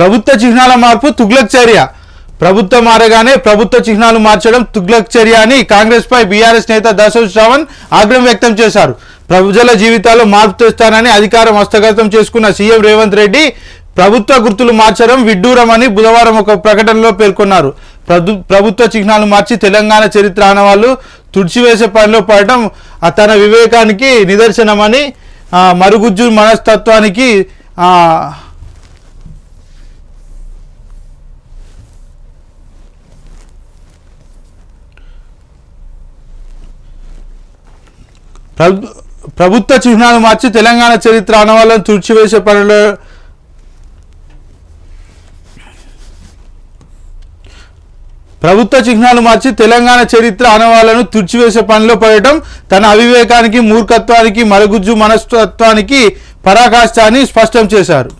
ప్రభుత్వ చిహ్నాల మార్పు తుగ్లక్ చర్య. ప్రభుత్వం మారగానే ప్రభుత్వ చిహ్నాలు మార్చడం తుగ్లక్ చర్య అని కాంగ్రెస్ పై బీఆర్ఎస్ నేత దశరథ్ శ్రవణ్ ఆగ్రహం వ్యక్తం చేశారు. ప్రజల జీవితాల్లో మార్పు తెస్తానని అధికారం హస్తగతం చేసుకున్న సీఎం రేవంత్ రెడ్డి ప్రభుత్వ గుర్తులు మార్చడం విడ్డూరం అని బుధవారం ఒక ప్రకటనలో పేర్కొన్నారు. ప్రభు ప్రభుత్వ చిహ్నాలు మార్చి తెలంగాణ చరిత్ర ఆనవాళ్ళు తుడిచివేసే పనిలో పడటం తన వివేకానికి నిదర్శనమని మరుగుజ్జు మనస్తత్వానికి ప్రభుత్వ చిహ్నాలు మార్చి తెలంగాణ చరిత్ర ఆనవాళ్ళను తుడిచివేసే పనిలో. ప్రభుత్వ చిహ్నాలు మార్చి తెలంగాణ చరిత్ర ఆనవాళ్ళను తుడిచివేసే పనిలో పడటం తన అవివేకానికి మూర్ఖత్వానికి మరుగుజ్జు మనస్తత్వానికి పరాకాష్ట అని స్పష్టం చేశారు.